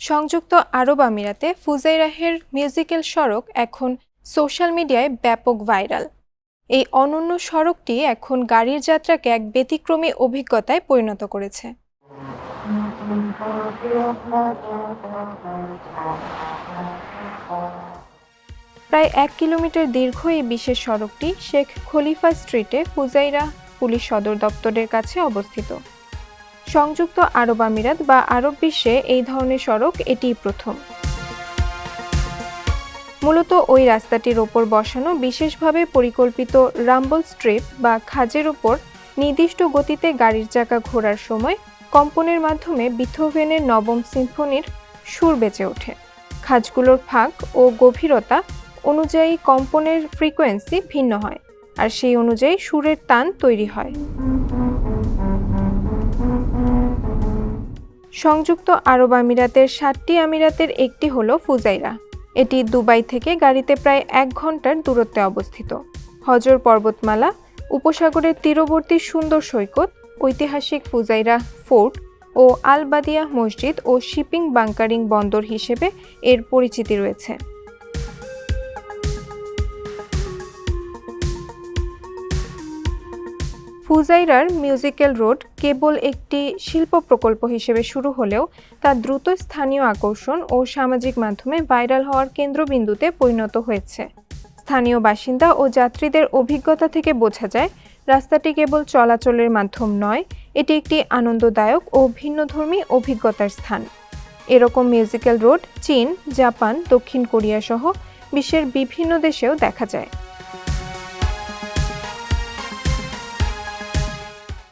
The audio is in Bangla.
সংযুক্ত আরব আমিরাতে ফুজাইরাহের মিউজিক্যাল সড়ক এখন সোশ্যাল মিডিয়ায় ব্যাপক ভাইরাল। এই অনন্য সড়কটি এখন গাড়ির যাত্রাকে এক ব্যতিক্রমী অভিজ্ঞতায় পরিণত করেছে। প্রায় এক কিলোমিটার দীর্ঘ এই বিশেষ সড়কটি শেখ খলিফা স্ট্রিটে ফুজাইরা পুলিশ সদর দপ্তরের কাছে অবস্থিত। সংযুক্ত আরব আমিরাত বা আরব বিশ্বে এই ধরনের সড়ক এটিই প্রথম। মূলত ওই রাস্তাটির ওপর বসানো বিশেষভাবে পরিকল্পিত রাম্বল স্ট্রিপ বা খাজের ওপর নির্দিষ্ট গতিতে গাড়ির চাকা ঘোরার সময় কম্পনের মাধ্যমে বিথোভেনের নবম সিম্ফনির সুর বেঁচে ওঠে। খাজগুলোর ফাঁক ও গভীরতা অনুযায়ী কম্পনের ফ্রিকোয়েন্সি ভিন্ন হয়, আর সেই অনুযায়ী সুরের তান তৈরি হয়। সংযুক্ত আরব আমিরাতের সাতটি আমিরাতের একটি হল ফুজাইরা। এটি দুবাই থেকে গাড়িতে প্রায় এক ঘণ্টার দূরত্বে অবস্থিত। হজর পর্বতমালা, উপসাগরের তীরবর্তী সুন্দর সৈকত, ঐতিহাসিক ফুজাইরা ফোর্ট ও আলবাদিয়া মসজিদ ও শিপিং বাংকারিং বন্দর হিসেবে এর পরিচিতি রয়েছে। ফুজাইরার মিউজিক্যাল রোড কেবল একটি শিল্প প্রকল্প হিসেবে শুরু হলেও তা দ্রুত স্থানীয় আকর্ষণ ও সামাজিক মাধ্যমে ভাইরাল হওয়ার কেন্দ্রবিন্দুতে পরিণত হয়েছে। স্থানীয় বাসিন্দা ও যাত্রীদের অভিজ্ঞতা থেকে বোঝা যায়, রাস্তাটি কেবল চলাচলের মাধ্যম নয়, এটি একটি আনন্দদায়ক ও ভিন্নধর্মী অভিজ্ঞতার স্থান। এরকম মিউজিক্যাল রোড চীন, জাপান, দক্ষিণ কোরিয়া সহ বিশ্বের বিভিন্ন দেশেও দেখা যায়।